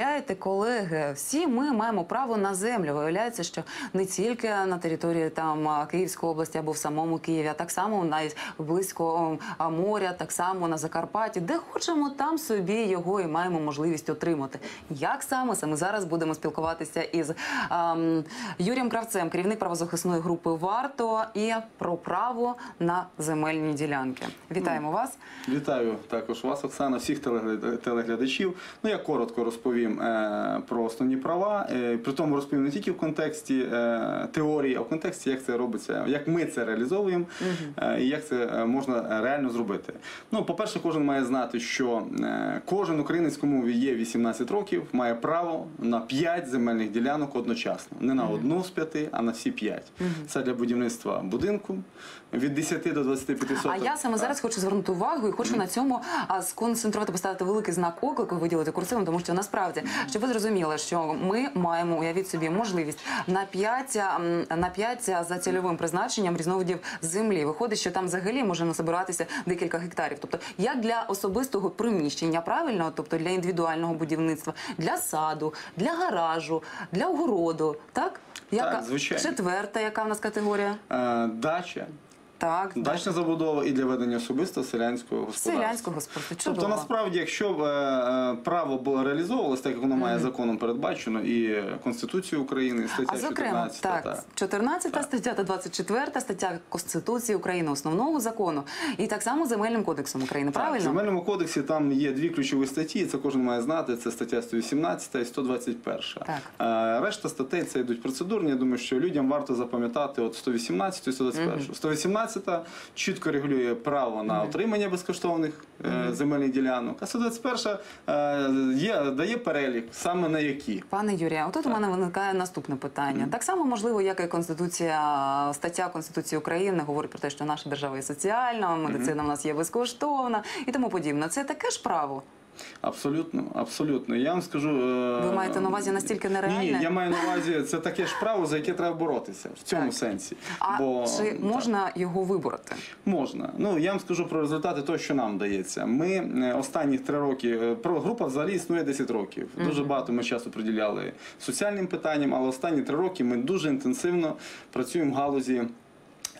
Уявляєте, колеги, всі ми маємо право на землю. Виявляється, що не тільки на території там Київської області або в самому Києві, а так само навіть близько моря, так само на Закарпатті, де хочемо, там собі його і маємо можливість отримати. Як саме саме зараз будемо спілкуватися із ам, Юрієм Кравцем, керівник правозахисної групи Варто і про право на земельні ділянки. Вітаємо вас. Вітаю також вас, Оксана, всіх телегля- телеглядачів. Ну я коротко розповім е, про основні права. Е, при тому розповім не тільки в контексті е, теорії, а в контексті, як це робиться, як ми це реалізовуємо е, і як це можна реально зробити. Ну, по-перше, кожен має знати, що е, кожен українець, кому є 18 років, має право на 5 земельних ділянок одночасно. Не на одну з п'яти, а на всі 5. Це для будівництва будинку від 10 до 25 соток. А я саме зараз хочу звернути увагу і хочу на цьому сконцентрувати, поставити великий знак оклику, виділити курсивом, тому що насправді, щоб ви зрозуміли, що ми маємо уявіть собі можливість на 5, на 5 за цільовим призначенням різновидів землі. Виходить, що там взагалі може насобиратися декілька гектарів. Тобто, як для особистого приміщення, правильно, тобто для індивідуального будівництва, для саду, для гаражу, для огороду, так? Яка звичайно. четверта, яка в нас категорія? Е, Дача, Так, дачна забудова і для ведення особисто селянського господарства. селянського господарства. Чудово. Тобто, насправді, якщо б е, е, право було реалізовувалось, так як воно має законом передбачено, і Конституцію України, і стаття А зокрема, 14, так, та. 14 стаття та 24 стаття Конституції України, основного закону, і так само земельним кодексом України. Так, в Правильно? земельному кодексі там є дві ключові статті, це кожен має знати. Це стаття 118 і 121. Так. Е, Решта статей це йдуть процедурні. Я думаю, що людям варто запам'ятати от 118 і 121. 118 чітко регулює право на отримання безкоштовних е, земельних ділянок, а 121 е, є, дає перелік саме на які. Пане Юрія, отут у мене виникає наступне питання. Так само можливо, як і Конституція, стаття Конституції України говорить про те, що наша держава є соціальна, медицина в нас є безкоштовна і тому подібне. Це таке ж право. Абсолютно, абсолютно. Я вам скажу. е, Ви маєте на увазі настільки нереальне? Ні, ні, я маю на увазі, це таке ж право, за яке треба боротися в цьому Так. сенсі. А Бо, чи так. можна його вибороти? Можна. Ну я вам скажу про результати того, що нам дається. Ми е, останні три роки е, про група взагалі існує 10 років. Дуже багато ми часу приділяли соціальним питанням, але останні три роки ми дуже інтенсивно працюємо в галузі.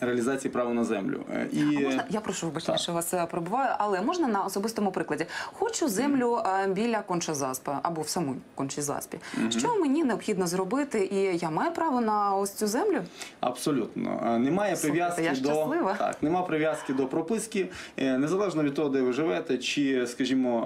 Реалізації права на землю Е, і А можна я прошу вибачення, що вас е, перебуваю, але можна на особистому прикладі. Хочу землю е, біля кончезаспи або в самій кончезаспі. Що мені необхідно зробити, і я маю право на ось цю землю? Абсолютно немає прив'язки я до щаслива. так, немає прив'язки до прописки, незалежно від того, де ви живете, чи, скажімо,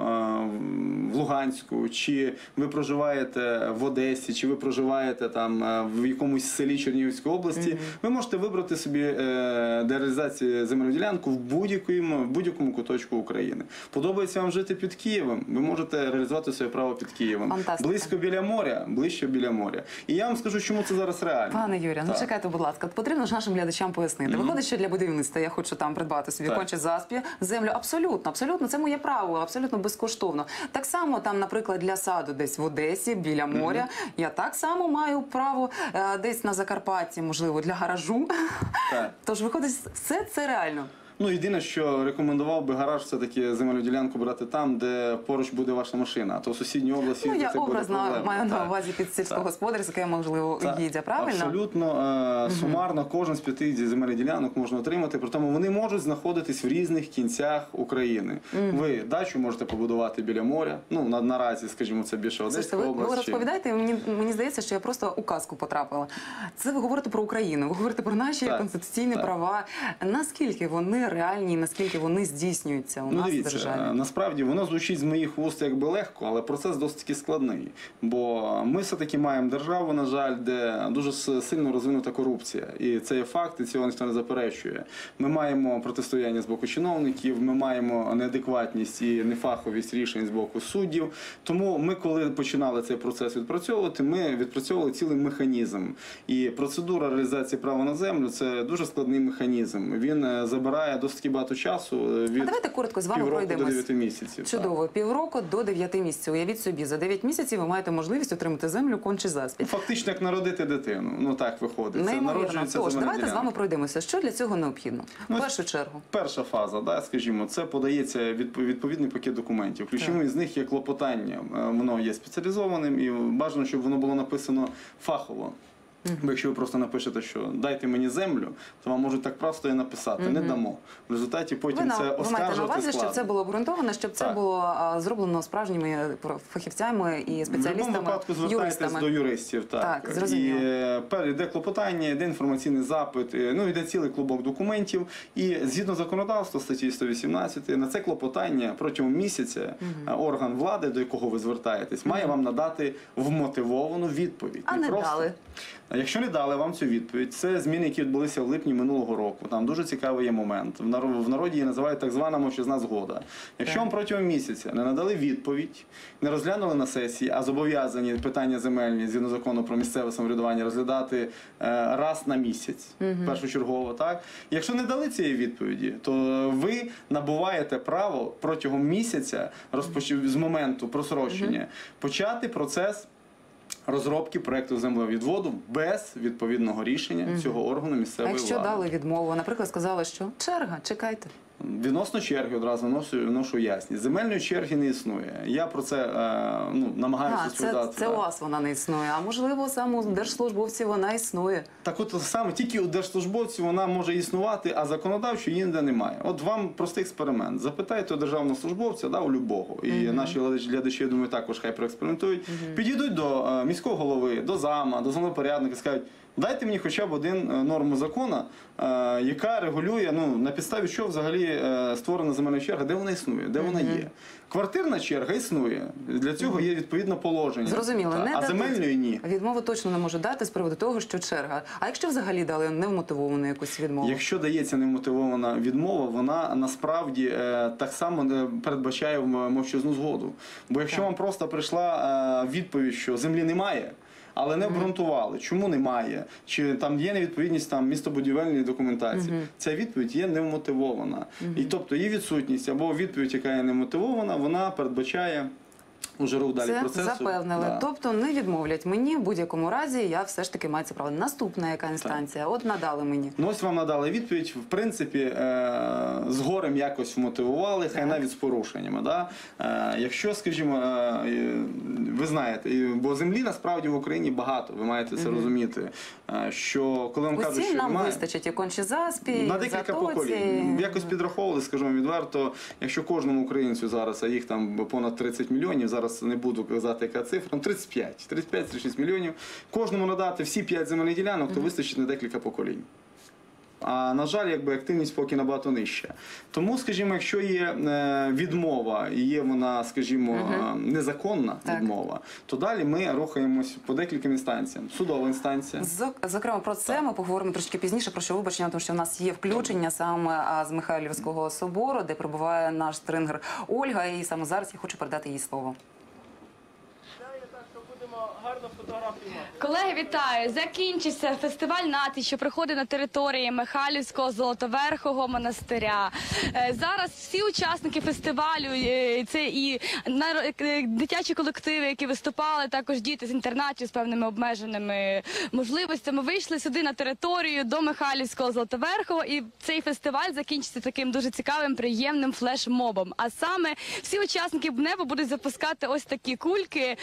в Луганську, чи ви проживаєте в Одесі, чи ви проживаєте там в якомусь селі Чернігівської області. Ви можете вибрати собі е, для реалізації земельну ділянку в будь-якому в будь-якому куточку України. Подобається вам жити під Києвом. Ви можете реалізувати своє право під Києвом. Фантастика. Близько біля моря, ближче біля моря. І я вам скажу, чому це зараз реально. Пане Юрію, ну чекайте, будь ласка, потрібно ж нашим глядачам пояснити. Виходить, що для будівництва я хочу там придбати собі Так. конче заспі, землю. Абсолютно, абсолютно, це моє право, абсолютно безкоштовно. Так само там, наприклад, для саду десь в Одесі, біля моря. Я так само маю право е, десь на Закарпатті, можливо, для гаражу. Так. Тож виходить, все це реально. Ну, єдине, що рекомендував би гараж все-таки земельну ділянку брати там, де поруч буде ваша машина, а то в сусідній області Ну, я це буде образно проблема. маю на увазі під сільськогосподарське, можливо, Так. угіддя, правильно? Абсолютно е, сумарно кожен з п'яти земельних ділянок можна отримати. При тому вони можуть знаходитись в різних кінцях України. Ви дачу можете побудувати біля моря. Ну на, наразі, скажімо, це більше Одеська ви, ви область. чи- розповідаєте, мені, мені здається, що я просто у казку потрапила. Це ви говорите про Україну, ви говорите про наші Так, конституційні так. права. Наскільки вони реальні, і наскільки вони здійснюються у Ну, нас в державі? е, насправді воно звучить з моїх вуст якби легко, але процес досить таки складний. Бо ми все-таки маємо державу, на жаль, де дуже сильно розвинута корупція. І це є факт, і цього ніхто не заперечує. Ми маємо протистояння з боку чиновників, ми маємо неадекватність і нефаховість рішень з боку суддів. Тому ми, коли починали цей процес відпрацьовувати, ми відпрацьовували цілий механізм. І процедура реалізації права на землю це дуже складний механізм. Він е, забирає займає досить багато часу е, від А давайте коротко з вами півроку до 9 місяців. так. Чудово, півроку до 9 місяців. Уявіть собі, за 9 місяців ви маєте можливість отримати землю конче заспі. Ну, Фактично, як народити дитину. Ну так виходить. Це народжується Тож, давайте з вами пройдемося. Що для цього необхідно? В Ну, першу чергу. Перша фаза, да, скажімо, це подається відповідний пакет документів. Ключовим з них є клопотання. Е, Воно є спеціалізованим і бажано, щоб воно було написано фахово. Бо якщо ви просто напишете, що дайте мені землю, то вам можуть так просто і написати. Не дамо. В результаті потім Ви, на, це ви маєте на увазі, щоб це було обґрунтовано, щоб це Так. було а, зроблено справжніми е, фахівцями і В будь-якому спеціалістами, випадку звертайтесь юристами. до юристів. Так, Так, зрозуміло. І е, пер- йде клопотання, йде інформаційний запит, е, ну йде цілий клубок документів. І згідно законодавства статті 118, на це клопотання протягом місяця е, орган влади, до якого ви звертаєтесь, має вам надати вмотивовану відповідь. А не дали? Якщо не дали вам цю відповідь, це зміни, які відбулися в липні минулого року. Там дуже цікавий є момент. В народі її називають так звана мовчазна згода. Якщо вам протягом місяця не надали відповідь, не розглянули на сесії, а зобов'язані питання земельні згідно закону про місцеве самоврядування розглядати е, раз на місяць, першочергово, так якщо не дали цієї відповіді, то ви набуваєте право протягом місяця розпоч... з моменту просрочення почати процес розробки проекту землевідводу без відповідного рішення цього органу А якщо влади. дали відмову, наприклад, сказали, що черга, чекайте. Відносно черги одразу вношу, вношу ясність. Земельної черги не існує. Я про це е, ну, намагаюся А, це, це у вас вона не існує. А можливо, саме у держслужбовців вона існує. Так от саме тільки у держслужбовців вона може існувати, а законодавчо її ніде немає. От вам простий експеримент. Запитайте у державного службовця, да, у любого. І наші глядачі, я думаю, також хай проекспериментують. Підійдуть до е, міського голови, до зама, до землепорядника, скажуть. Дайте мені хоча б один е, норму закону, е, яка регулює ну на підставі чого взагалі е, створена земельна черга, де вона існує, де вона є. Квартирна черга існує. Для цього є відповідне положення. Зрозуміло, не а земельної ні. Відмову точно не можу дати з приводу того, що черга. А якщо взагалі дали невмотивовану якусь відмову? Якщо дається немотивована відмова, вона насправді так само передбачає мовчазну згоду. Бо якщо Так. вам просто прийшла відповідь, що землі немає. Але не обґрунтували, чому немає, чи там є невідповідність там містобудівельної документації. Ця відповідь є невмотивована. І тобто її відсутність або відповідь, яка є немотивована, вона передбачає уже рух далі Це процесу. запевнили. Да. Тобто не відмовлять мені в будь-якому разі. Я все ж таки маю це право. Наступна яка інстанція? От надали мені. Ну ось вам надали відповідь. В принципі, е, з горем якось вмотивували, хай навіть з порушеннями. Да? Е, якщо, скажімо, е, ви знаєте, бо землі насправді в Україні багато, ви маєте це розуміти. е, Що коли вам кажуть, що нам немає, вистачить і конче заспі, на декілька затоці. поколінь. Якось підраховували, скажімо відверто, якщо кожному українцю зараз, а їх там понад 30 мільйонів, зараз не буду казати, яка цифра, ну 35, 35-36 мільйонів, кожному надати всі 5 земельних ділянок, то вистачить на декілька поколінь. А на жаль, якби активність поки набагато нижча. Тому, скажімо, якщо є е, відмова і є вона, скажімо, е, незаконна Так. відмова, то далі ми рухаємось по декільком інстанціям. Судова інстанція. Зок- Зокрема, про це ми поговоримо трошки пізніше. Про що вибачення, тому що в нас є включення саме з Михайлівського собору, де перебуває наш стрингер Ольга. І саме зараз я хочу передати їй слово. Yarabbim. Колеги, вітаю! Закінчився фестиваль націй, що проходить на території Михайлівського Золотоверхого монастиря. Е, Зараз всі учасники фестивалю, е, це і е, дитячі колективи, які виступали, також діти з інтернатів з певними обмеженими можливостями, вийшли сюди на територію до Михайлівського Золотоверхого. І цей фестиваль закінчиться таким дуже цікавим, приємним флешмобом. А саме всі учасники в небо будуть запускати ось такі кульки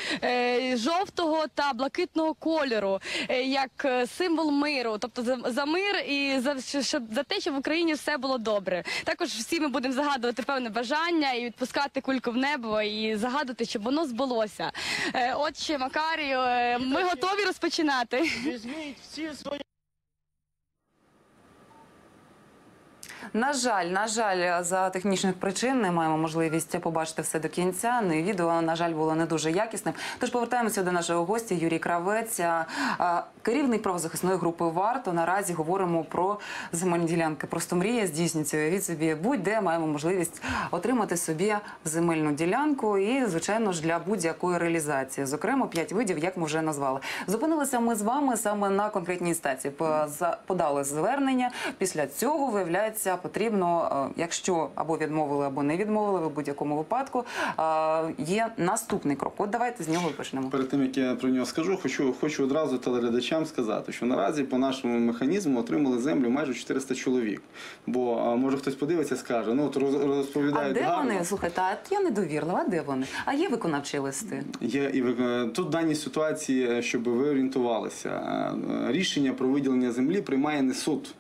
жовтого та блакитного кольору, е, як е, символ миру, тобто за, за мир і за що- щоб за те, щоб в Україні все було добре. Також всі ми будемо загадувати певне бажання і відпускати кульку в небо і загадувати, щоб воно збулося. Е, Отче Макарію, ми готові розпочинати. Візьміть всі свої. На жаль, на жаль, за технічних причин не маємо можливість побачити все до кінця. Ну і відео, на жаль, було не дуже якісним. Тож повертаємося до нашого гостя Юрій Кравець, керівник правозахисної групи Варто. Наразі говоримо про земельні ділянки. Просто мрія здійснюється. Від собі будь-де маємо можливість отримати собі земельну ділянку і, звичайно ж, для будь-якої реалізації. Зокрема, п'ять видів, як ми вже назвали. Зупинилися ми з вами саме на конкретній інстанції. По- Подали звернення. Після цього виявляється розібратися, потрібно, е, якщо або відмовили, або не відмовили, в будь-якому випадку е, є наступний крок. От давайте з нього почнемо. Перед тим як я про нього скажу, хочу, хочу одразу телеглядачам сказати, що наразі по нашому механізму отримали землю майже 400 чоловік. Бо може хтось подивиться, скаже, ну от роз- А де гарно. вони? Слухайте, а я недовірлива, а де вони? А є виконавчі листи? Є і ви- тут в даній ситуації, е, щоб ви орієнтувалися, е, рішення про виділення землі приймає не суд.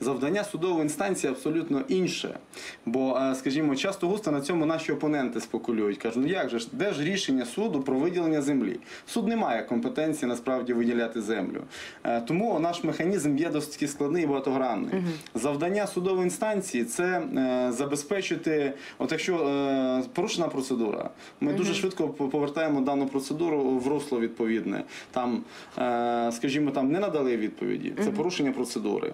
Завдання судової інстанції абсолютно інше. Бо, е, скажімо, часто густо на цьому наші опоненти спекулюють. Кажуть, ну як же ж, де ж рішення суду про виділення землі? Суд не має компетенції насправді виділяти землю. Е, Тому наш механізм є досить складний і багатогранний. Завдання судової інстанції це е, забезпечити, от якщо порушена процедура, ми дуже швидко повертаємо дану процедуру в русло відповідне. Там, скажімо, там не надали відповіді. Це порушення процедури.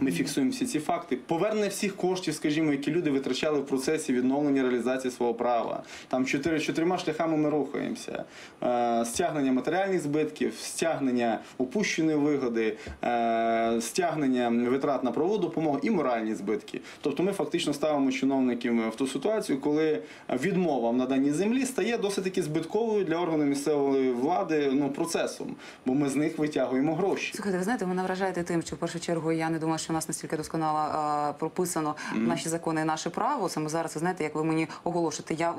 Ми фіксуємо всі ці факти. Повернення всіх коштів, скажімо, які люди витрачали в процесі відновлення реалізації свого права. Там чотири чотирма шляхами ми рухаємося: е, стягнення матеріальних збитків, стягнення упущеної вигоди, е, стягнення витрат на правову допомогу і моральні збитки. Тобто, ми фактично ставимо чиновників в ту ситуацію, коли відмова в наданій землі стає досить таки збитковою для органу місцевої влади ну, процесом, бо ми з них витягуємо гроші. Слухайте, ви знаєте, мене вражаєте тим, що в першу чергу я не думаю, що у нас настільки досконало а, прописано наші закони і наше право. Саме зараз ви знаєте, як ви мені оголошуєте. Я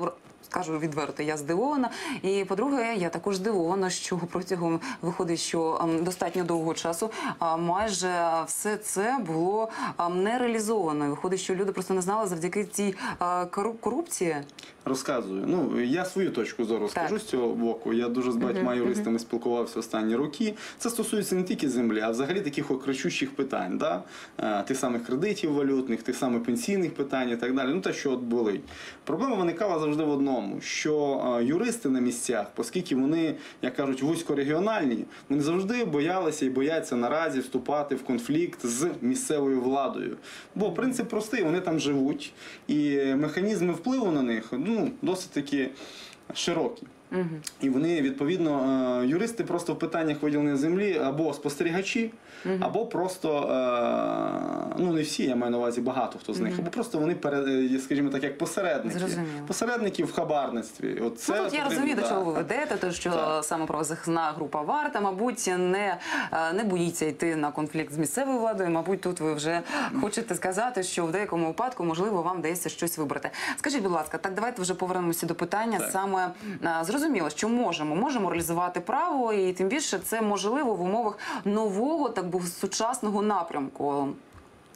скажу відверто, я здивована. І по-друге, я також здивована, що протягом виходить, що ем, достатньо довго часу майже все це було ем, не реалізовано. Виходить, що люди просто не знали завдяки цій а, корупції. Розказую. Ну я свою точку зору Так. скажу з цього боку. Я дуже з багатьма юристами спілкувався останні роки. Це стосується не тільки землі, а взагалі таких окричущих питань, да? Е, тих самих кредитів валютних, тих самих пенсійних питань і так далі. Ну те, що от болить. Проблема виникала завжди в одному: що е, юристи на місцях, оскільки вони, як кажуть, вузькорегіональні, вони завжди боялися і бояться наразі вступати в конфлікт з місцевою владою. Бо принцип простий, вони там живуть, і механізми впливу на них ну, досить таки широкі. І вони відповідно юристи просто в питаннях виділення землі або спостерігачі, або просто ну не всі, я маю на увазі багато хто з них, або просто вони пере- е, скажімо так, як посередники. Зрозуміло. Посередники в хабарництві. От ну, тут я розумію, до да, чого ви ведете, то що Так. саме правозахисна група варта, мабуть, не, е, не боїться йти на конфлікт з місцевою владою. Мабуть, тут ви вже хочете сказати, що в деякому випадку можливо вам дається щось вибрати. Скажіть, будь ласка, так давайте вже повернемося до питання. Так. Саме е, зрозуміло, що можемо, можемо реалізувати право, і тим більше це можливо в умовах нового, так би сучасного напрямку.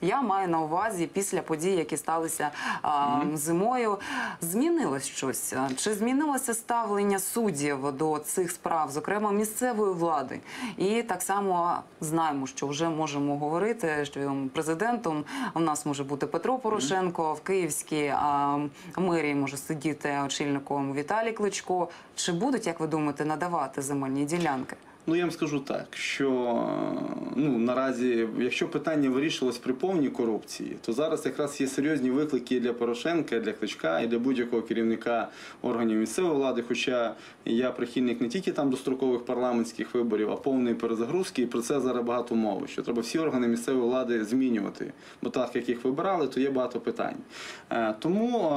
Я маю на увазі після подій, які сталися а, зимою. Змінилось щось? Чи змінилося ставлення суддів до цих справ, зокрема місцевої влади? І так само знаємо, що вже можемо говорити, що президентом у нас може бути Петро Порошенко в Київській а, мерії може сидіти очільником Віталій Кличко. Чи будуть, як ви думаєте, надавати земельні ділянки? Ну я вам скажу так, що ну наразі, якщо питання вирішилось при повній корупції, то зараз якраз є серйозні виклики і для Порошенка, і для Кличка і для будь-якого керівника органів місцевої влади. Хоча я прихильник не тільки там дострокових парламентських виборів, а повної перезагрузки, і про це зараз багато мови. Що треба всі органи місцевої влади змінювати, бо так як їх вибирали, то є багато питань. Е, Тому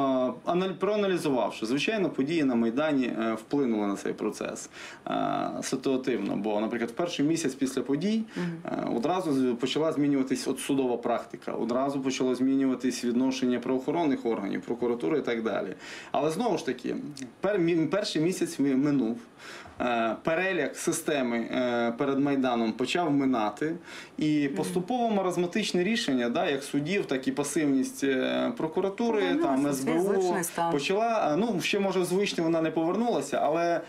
е, проаналізувавши, звичайно, події на майдані е, вплинули на цей процес ситуативно. Бо, наприклад, в перший місяць після подій е, одразу почала змінюватись от судова практика, одразу почало змінюватись відношення правоохоронних органів, прокуратури і так далі. Але знову ж таки, пер, перший місяць ми- минув. Е, Переляк системи е, перед майданом почав минати, і поступово маразматичне рішення, да, як судів, так і пасивність е, прокуратури, там в свій СБУ почала. Ну ще може звично вона не повернулася, але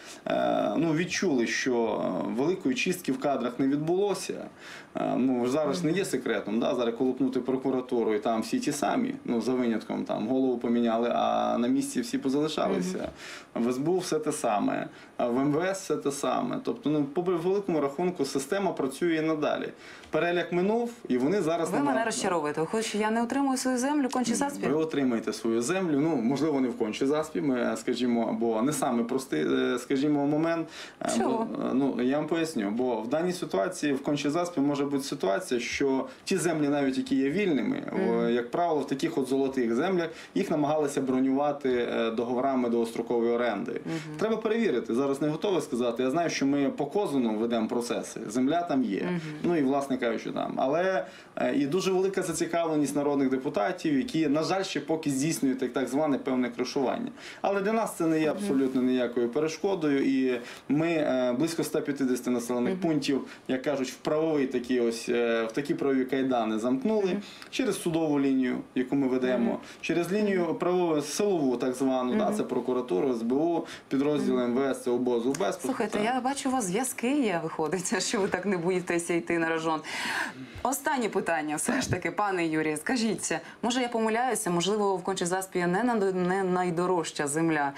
ну відчули, що великої чистки в кадрах не відбулося. Ну зараз не є секретом. Да, зараз колупнути прокуратуру і там всі ті самі, ну за винятком там голову поміняли, а на місці всі позалишалися. В СБУ все те саме, в МВС все те саме. Тобто, ну по великому рахунку система працює надалі. Переляк минув, і вони зараз Ви мене розчаровуєте. Що я не отримую свою землю, кончі заспів? ви отримаєте свою землю. Ну можливо, не в кончі заспі, ми, скажімо, або не саме простий, е, скажімо, момент. Е, Чого? бо, е, Ну я вам поясню, бо в даній ситуації в Кончезаспі може бути ситуація, що ті землі, навіть які є вільними, в- як правило, в таких от золотих землях їх намагалися бронювати е, договорами довгострокової оренди. Треба перевірити. Зараз не готовий сказати. Я знаю, що ми по козину ведемо процеси. Земля там є. Ну і власне кажучи, там. Але е, і дуже велика зацікавленість народних депутатів, які, на жаль, ще поки здійснюють так, так зване певне кришування. Але для нас це не є абсолютно ніякою перешкодою. І ми е, близько 150 населених пунктів, як кажуть, в правовий такі ось е, в такі правові кайдани замкнули через судову лінію, яку ми ведемо, через лінію правову силову, так звану, да, це прокуратуру, СБУ, підрозділи МВС, це УБЕС. Слухайте, я бачу, у вас зв'язки є, виходить, що ви так не боїтеся йти на рожон. Останнє питання, все ж таки, пане Юрію, скажіть, може я помиляюся, можливо, в Кончезаспі не, на- не найдорожча земля.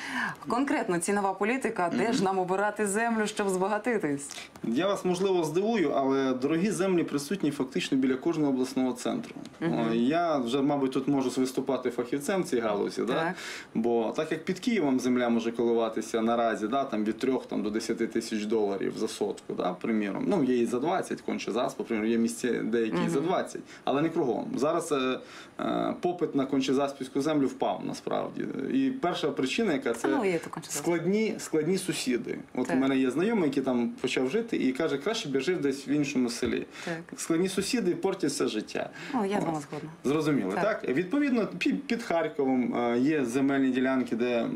Конкретно цінова політика, де ж нам обирати землю, щоб збагатитись? Я вас можливо здивую, але дорогі землі присутні фактично біля кожного обласного центру. О, Я вже, мабуть, тут можу виступати фахівцем в цій галузі, да? Бо так як під Києвом земля може коливатися наразі, да, там від 3 там, до 10 тисяч доларів за сотку, да, приміром. Ну, є і за 20, конче засп, приміром, є місця деякі і за 20, але не кругом. Зараз е, е, попит на кончезаспівську землю впав насправді. І перша причина, яка це Ну, є то Кончезаспі. складні, складні сусіди. От Так. у мене є знайомий, який там почав жити, і каже, краще б я жив десь в іншому селі. Так. Складні сусіди портять все життя. Ну, я з вами згодна. Зрозуміло, Так. так? Відповідно, під, під Харковом е, є земельні ділянки, де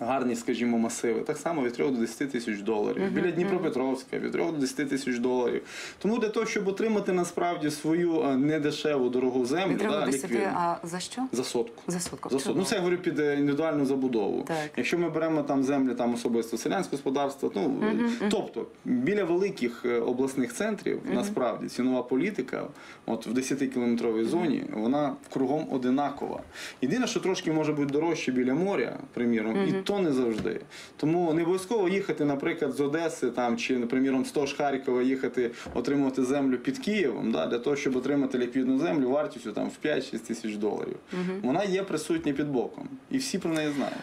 гарні, скажімо, масиви. Так само від 3 до 10 тисяч доларів. Біля Дніпропетровська від 3 до 10 тисяч доларів. Тому для того, щоб отримати насправді свою е, недешеву дорогу землю, да, ліквідну. а за що? За сотку. За сотку. За сотку. Ну це я говорю під е, індивідуальну забудову. Так. Якщо ми беремо там землі, там особисто селянське господарство, ну тобто біля великих е, обласних центрів насправді цінова політика, от в 10-кілометровій зоні, вона кругом одинакова. Єдине, що трошки може бути дорожче біля моря, приміром, і то не завжди. Тому не обов'язково їхати, наприклад, з Одеси там чи, наприклад, з того ж Харкова їхати отримувати землю під Києвом, да, для того, щоб отримати ліквідну землю вартістю там в 5-6 тисяч доларів. Вона є присутня під боком, і всі про неї знають.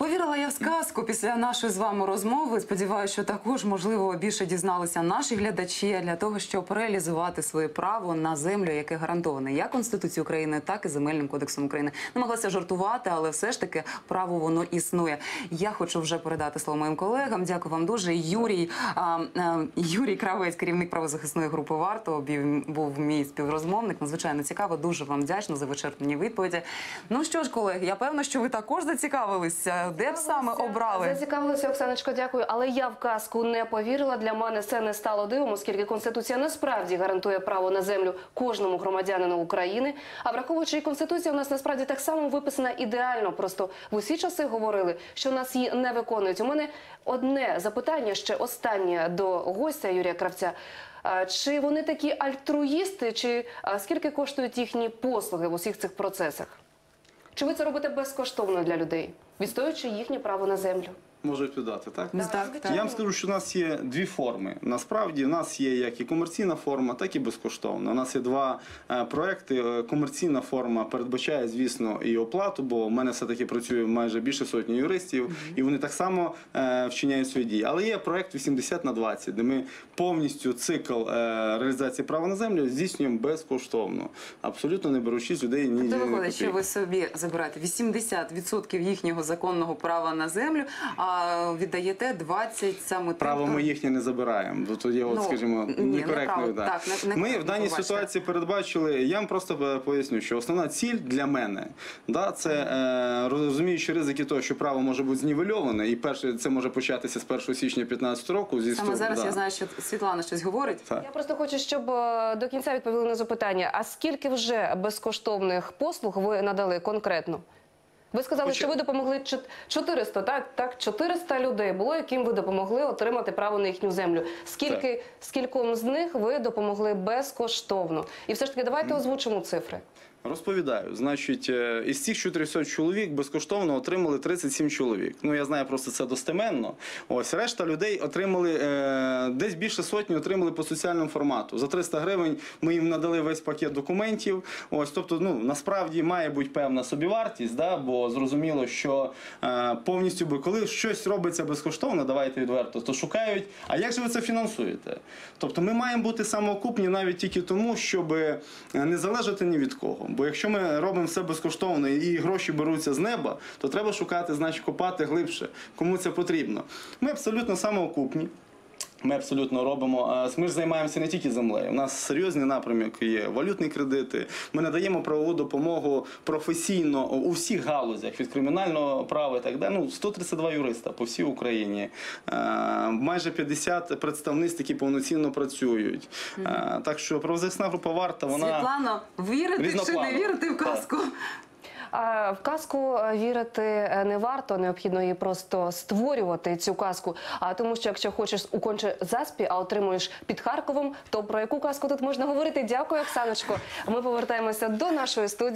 Повірила я в сказку після нашої з вами розмови. Сподіваюся, що також можливо більше дізналися наші глядачі для того, щоб реалізувати своє право на землю, яке гарантоване як Конституцією України, так і земельним кодексом України. Намагалася жартувати, але все ж таки право воно існує. Я хочу вже передати слово моїм колегам. Дякую вам дуже. Юрій а, а, Юрій Кравець, керівник правозахисної групи варто був мій співрозмовник. Надзвичайно цікаво. Дуже вам вдячна за вичерпні відповіді. Ну що ж, колеги, я певна, що ви також зацікавилися. Де б саме обрали? Зацікавилася, Оксаночко, дякую. Але я в казку не повірила. Для мене це не стало дивом, оскільки Конституція насправді гарантує право на землю кожному громадянину України. А враховуючи і Конституція у нас насправді так само виписана ідеально. Просто в усі часи говорили, що нас її не виконують. У мене одне запитання ще останнє до гостя Юрія Кравця. Чи вони такі альтруїсти, чи скільки коштують їхні послуги в усіх цих процесах? Чи ви це робите безкоштовно для людей, відстоюючи їхнє право на землю? Можу відповідати, так? Ну, так, так. Я вам скажу, що у нас є дві форми. Насправді, у нас є як і комерційна форма, так і безкоштовна. У нас є два е, проекти. Е, Комерційна форма передбачає, звісно, і оплату, бо в мене все-таки працює майже більше сотні юристів, і вони так само е, вчиняють свої дії. Але є проект 80 на 20, де ми повністю цикл е, реалізації права на землю здійснюємо безкоштовно, абсолютно не беручи з людей ні То ні виходить, що ви собі забираєте 80% їхнього законного права на землю, а віддаєте 20 саме Право ми їхнє не забираємо. Бо то є, от, Ну, скажімо, некоректно. да. Так, не- ми в даній пробачте. ситуації передбачили. Я вам просто е, поясню, що основна ціль для мене да, це е, розуміючи ризики того, що право може бути знівельоване, і перше це може початися з 1 січня 2015 року. Зі Саме сто- зараз да. я знаю, що Світлана щось говорить. Так. Я просто хочу, щоб е, до кінця відповіли на запитання: а скільки вже безкоштовних послуг ви надали конкретно? Ви сказали, Хоча- що ви допомогли чот- 400, так? Так, 400 людей було, яким ви допомогли отримати право на їхню землю. Скільки, скільком з них ви допомогли безкоштовно? І все ж таки, давайте озвучимо цифри. Розповідаю, значить, е, із цих 400 чоловік безкоштовно отримали 37 чоловік. Ну я знаю просто це достеменно. Ось решта людей отримали е, десь більше сотні отримали по соціальному формату. За 300 гривень ми їм надали весь пакет документів. Ось, тобто, ну насправді має бути певна собівартість, да, бо зрозуміло, що е, повністю би коли щось робиться безкоштовно, давайте відверто, то шукають. А як же ви це фінансуєте? Тобто, ми маємо бути самоокупні навіть тільки тому, щоб не залежати ні від кого. Бо якщо ми робимо все безкоштовно і гроші беруться з неба, то треба шукати, значить, копати глибше, кому це потрібно. Ми абсолютно самоокупні. Ми абсолютно робимо. Ми ж займаємося не тільки землею. У нас серйозний напрямок є валютні кредити. Ми надаємо правову допомогу професійно у всіх галузях від кримінального права і так далі. Ну, 132 юриста по всій Україні. Майже 50 представництв, які повноцінно працюють. Так що правозахисна група варта, вона Світлано, вірити чи не вірити в казку? А в казку е, вірити е, не варто, необхідно її просто створювати цю казку. А тому, що якщо хочеш у конче заспі, а отримуєш під Харковом, то про яку казку тут можна говорити? Дякую, Оксаночко. Ми повертаємося до нашої студії.